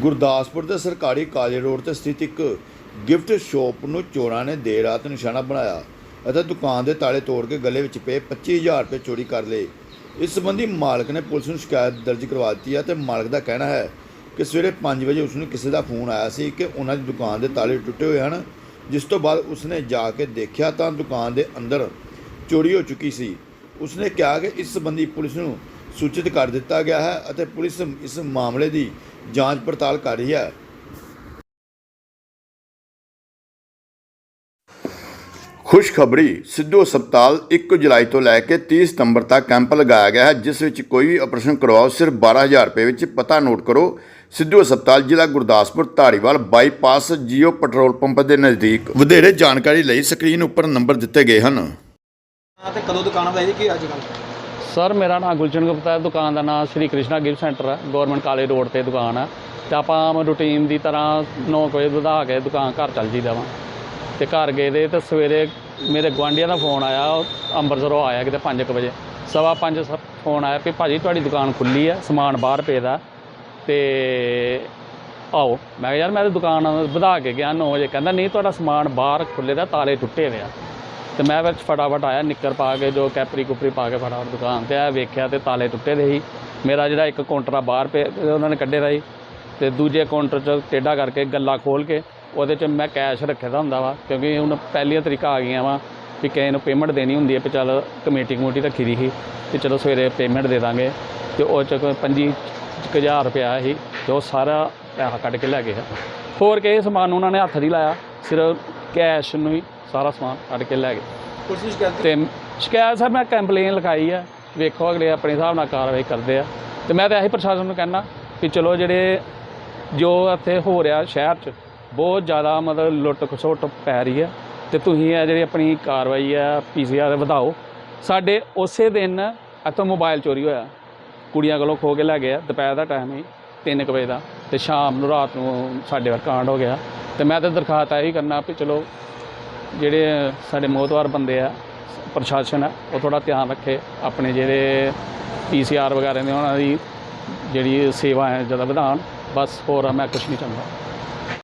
ਗੁਰਦਾਸਪੁਰ ਦੇ ਸਰਕਾਰੀ college road ਤੇ ਸਥਿਤ ਇੱਕ ਗਿਫਟ ਸ਼ਾਪ ਨੂੰ ਚੋਰਾਂ ਨੇ ਦੇਰ ਰਾਤ ਨਿਸ਼ਾਨਾ ਬਣਾਇਆ ਅਤੇ ਦੁਕਾਨ ਦੇ ਤਾਲੇ ਤੋੜ ਕੇ ਗਲੇ ਵਿੱਚ ਪਏ 25000 ਰੁਪਏ ਚੋਰੀ ਕਰ ਲਏ। ਇਸ ਸੰਬੰਧੀ ਮਾਲਕ ਨੇ ਪੁਲਿਸ ਨੂੰ ਸ਼ਿਕਾਇਤ ਦਰਜ ਕਰਵਾ ਦਿੱਤੀ ਹੈ ਤੇ ਮਾਲਕ ਦਾ ਕਹਿਣਾ ਹੈ ਕਿ ਸਵੇਰੇ 5 ਵਜੇ ਉਸ ਨੂੰ ਕਿਸੇ ਦਾ ਫੋਨ ਆਇਆ ਸੀ ਕਿ ਉਹਨਾਂ ਦੀ ਦੁਕਾਨ ਦੇ ਤਾਲੇ ਟੁੱਟੇ ਹੋਏ ਹਨ। ਜਿਸ ਤੋਂ ਬਾਅਦ ਉਸ ਨੇ ਜਾ ਕੇ ਦੇਖਿਆ ਤਾਂ ਦੁਕਾਨ ਦੇ ਅੰਦਰ ਚੋਰੀ ਹੋ ਚੁੱਕੀ ਸੀ। ਉਸਨੇ ਕਿਹਾ ਕਿ ਇਸ ਸੰਬੰਧੀ ਪੁਲਿਸ ਨੂੰ ਸੂਚਿਤ ਕਰ ਦਿੱਤਾ ਗਿਆ ਹੈ ਅਤੇ ਪੁਲਿਸ ਇਸ ਮਾਮਲੇ ਦੀ ਜਾਂਚ ਪੜਤਾਲ ਕਰ ਰਹੀ ਹੈ। ਖੁਸ਼ਖਬਰੀ ਸਿੱਧੂ ਹਸਪਤਾਲ 1 ਜੁਲਾਈ ਤੋਂ ਲੈ ਕੇ 30 ਸਤੰਬਰ ਤੱਕ ਕੈਂਪ ਲਗਾਇਆ ਗਿਆ ਹੈ ਜਿਸ ਵਿੱਚ ਕੋਈ ਵੀ ਆਪਰੇਸ਼ਨ ਕਰਵਾਓ ਸਿਰਫ 12000 ਰੁਪਏ ਵਿੱਚ ਪਤਾ ਨੋਟ ਕਰੋ। ਸਿੱਧੂ ਹਸਪਤਾਲ ਜ਼ਿਲ੍ਹਾ Gurdaspur Dhariwal bypass Jio petrol pump ਦੇ ਨਜ਼ਦੀਕ। ਵਧੇਰੇ ਜਾਣਕਾਰੀ ਲਈ ਸਕਰੀਨ ਉੱਪਰ ਨੰਬਰ ਦਿੱਤੇ ਗਏ ਹਨ। ਤੇ ਕਦੋਂ ਦੁਕਾਨ ਵਧਾਈ ਕੀ ਅੱਜ ਕੱਲ ਸਰ, ਮੇਰਾ ਨਾਮ ਗੁਲਚਨ ਗੁਪਤਾ ਹੈ, ਦੁਕਾਨ ਦਾ ਨਾਮ ਸ਼੍ਰੀ ਕ੍ਰਿਸ਼ਨਾ ਗਿਫਟ ਸੈਂਟਰ ਹੈ। ਗਵਰਨਮੈਂਟ ਕਾਲਜ ਰੋਡ ਤੇ ਦੁਕਾਨ ਹੈ। ਤੇ ਆਪਾਂ ਆਮ ਰੂਟੀਨ ਦੀ ਤਰ੍ਹਾਂ 9 ਵਜੇ ਵਧਾ ਕੇ ਦੁਕਾਨ ਘਰ ਚੱਲ ਜੀਦਾ ਵਾ। ਤੇ ਘਰ ਗਏ ਦੇ ਤੇ ਸਵੇਰੇ ਮੇਰੇ ਗੁਆਂਢੀਆਂ ਦਾ ਫੋਨ ਆਇਆ ਅੰਮ੍ਰਿਤਸਰੋਂ ਆਇਆ ਕਿਤੇ 5 ਵਜੇ। ਸਵਾ 5 ਫੋਨ ਆਇਆ ਵੀ ਭਾਜੀ ਤੁਹਾਡੀ ਦੁਕਾਨ ਖੁੱਲੀ ਹੈ, ਸਮਾਨ ਬਾਹਰ ਪਏ ਦਾ। ਤੇ ਆਓ। ਮੈਂ ਕਿਹਾ ਯਾਰ ਮੈਂ ਤਾਂ ਦੁਕਾਨ ਵਧਾ ਕੇ ਗਿਆ 9 ਵਜੇ। ਕਹਿੰਦਾ, ਨਹੀਂ, ਤੁਹਾਡਾ ਸਮਾਨ ਬਾਹਰ ਖੁੱਲੇ ਦਾ, ਤਾਲੇ ਟੁੱਟੇ ਹੋਏ ਆ। ਤੇ ਮੈਂ ਵਿੱਚ ਫਟਾਫਟ ਆਇਆ ਨਿੱਕਰ ਪਾ ਕੇ, ਜੋ ਕੈਪਰੀ ਕੁਪਰੀ ਪਾ ਕੇ ਫਟਾਫਟ ਦੁਕਾਨ ਤੇ ਆਇਆ, ਵੇਖਿਆ ਤੇ ਤਾਲੇ ਟੁੱਟੇ ਦੇ ਸੀ ਮੇਰਾ ਜਿਹੜਾ ਇੱਕ ਕਾਊਂਟਰ ਆ ਬਾਹਰ ਪੇ ਉਹਨਾਂ ਨੇ ਕੱਢੇ ਦਾ ਸੀ ਤੇ ਦੂਜੇ ਕਾਊਂਟਰ 'ਚ ਟੇਢਾ ਕਰਕੇ ਗੱਲਾ ਖੋਲ ਕੇ, ਉਹਦੇ 'ਚ ਮੈਂ ਕੈਸ਼ ਰੱਖੇ ਦਾ ਹੁੰਦਾ ਵਾ, ਕਿਉਂਕਿ ਹੁਣ ਪਹਿਲੀਆਂ ਤਰੀਕਾ ਆ ਗਈਆਂ ਵਾ ਵੀ ਕਿਸੇ ਨੂੰ ਪੇਮੈਂਟ ਦੇਣੀ ਹੁੰਦੀ ਹੈ, ਵੀ ਚੱਲ ਕਮੇਟੀ ਕਮੇਟੀ ਰੱਖੀ ਦੀ ਸੀ ਤੇ ਚਲੋ ਸਵੇਰੇ ਪੇਮੈਂਟ ਦੇ ਦਾਂਗੇ। ਤੇ ਉਹ 'ਚ ਕੋਈ ਪੰਜੀ ਕੁ ਹਜ਼ਾਰ ਰੁਪਇਆ ਸੀ, ਤੇ ਉਹ ਸਾਰਾ ਪੈਸਾ ਕੱਢ ਕੇ ਲੈ ਗਏ ਹੋਰ ਕਿਸੇ ਸਮਾਨ ਉਹਨਾਂ ਨੇ ਹੱਥ ਨਹੀਂ ਲਾਇਆ, ਸਿਰਫ ਕੈਸ਼ ਨੂੰ ਹੀ ਸਾਰਾ ਸਮਾਨ ਕੱਢ ਕੇ ਲੈ ਗਏ। ਨੂੰ ਸ਼ਿਕਾਇਤ ਤੇ ਸ਼ਿਕਾਇਤ ਸਰ ਮੈਂ ਕੰਪਲੇਨ ਲਿਖਾਈ ਆ। ਵੇਖੋ ਅਗਲੇ ਆਪਣੇ ਹਿਸਾਬ ਨਾਲ ਕਾਰਵਾਈ ਕਰਦੇ ਆ। ਤੇ ਮੈਂ ਤਾਂ ਇਹੀ ਪ੍ਰਸ਼ਾਸਨ ਨੂੰ ਕਹਿਣਾ ਕਿ ਚਲੋ ਜਿਹੜੇ ਜੋ ਇੱਥੇ ਹੋ ਰਿਹਾ ਸ਼ਹਿਰ 'ਚ ਬਹੁਤ ਜ਼ਿਆਦਾ ਮਤਲਬ ਲੁੱਟ ਖਸੁੱਟ ਪੈ ਰਹੀ ਹੈ ਤੇ ਤੁਸੀਂ ਇਹ ਜਿਹੜੀ ਆਪਣੀ ਕਾਰਵਾਈ ਆ ਪੀਸੀਆਰ ਵਧਾਓ। ਸਾਡੇ ਉਸੇ ਦਿਨ ਇੱਥੋਂ ਮੋਬਾਈਲ ਚੋਰੀ ਹੋਇਆ। ਕੁੜੀਆਂ ਕੋਲੋਂ ਖੋ ਕੇ ਲੈ ਗਏ ਆ। ਦੁਪਹਿਰ ਦਾ ਟਾਈਮ ਸੀ 3 ਵਜੇ ਦਾ। ਤੇ ਸ਼ਾਮ ਨੂੰ ਰਾਤ ਨੂੰ ਸਾਡੇ ਵਰ ਕਾਂਡ ਹੋ ਗਿਆ। ਤੇ ਮੈਂ ਤਾਂ ਦਰਖਾਸਤ ਇਹੀ ਕਰਨਾ ਵੀ ਚਲੋ ਜਿਹੜੇ ਸਾਡੇ ਮੋਹਤਵਾਰ ਬੰਦੇ ਆ, ਪ੍ਰਸ਼ਾਸਨ ਆ, ਉਹ ਥੋੜਾ ਧਿਆਨ ਰੱਖੇ ਆਪਣੇ ਜਿਹੜੇ ਪੀਸੀਆਰ ਵਗੈਰਾ ਨੇ ਉਹਨਾਂ ਦੀ ਜਿਹੜੀ ਸੇਵਾ ਹੈ ਜ਼ਿਆਦਾ ਵਧਾਉਣ। ਬਸ ਹੋਰ ਮੈਂ ਕੁਝ ਨਹੀਂ ਚਾਹੁੰਦਾ।